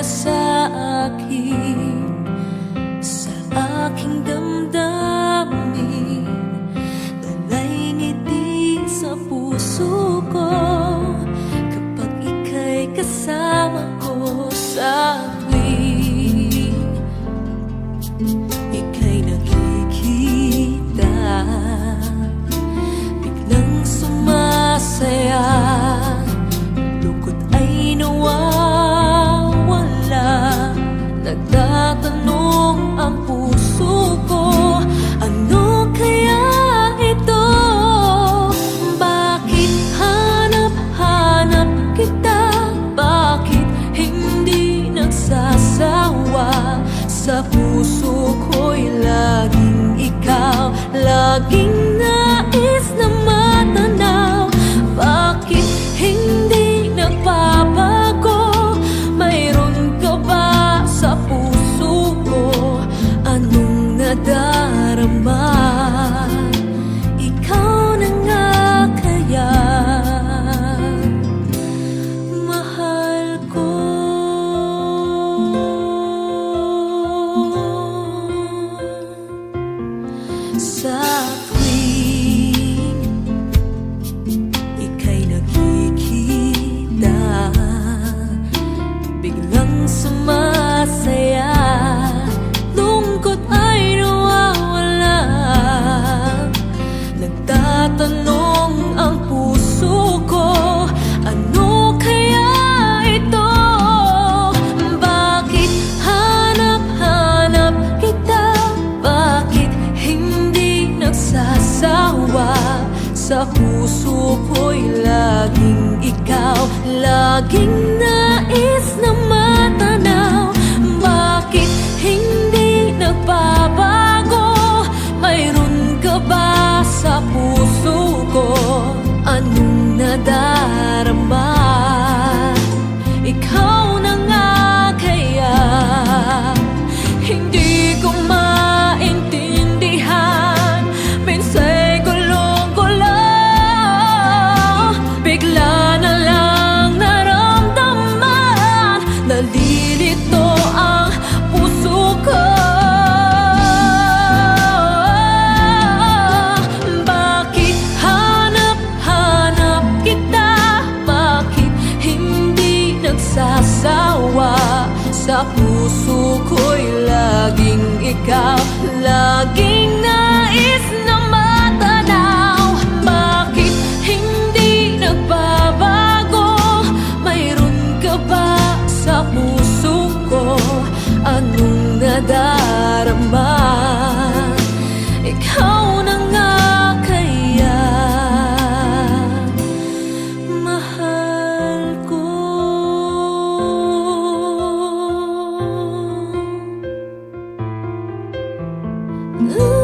sa akin. Sa puso ko'y laging ikaw Laging sumasaya Lungkot ay nawawala Nagtatanong ang puso ko Ano kaya ito? Bakit hanap-hanap kita? Bakit hindi nagsasawa? Sa puso ko'y laging ikaw Laging nais na Sa puso ko'y laging ikaw Laging nais na matanaw Bakit hindi nagbabago? Mayroon ka ba sa puso ko? Anong nadarama? Ooh.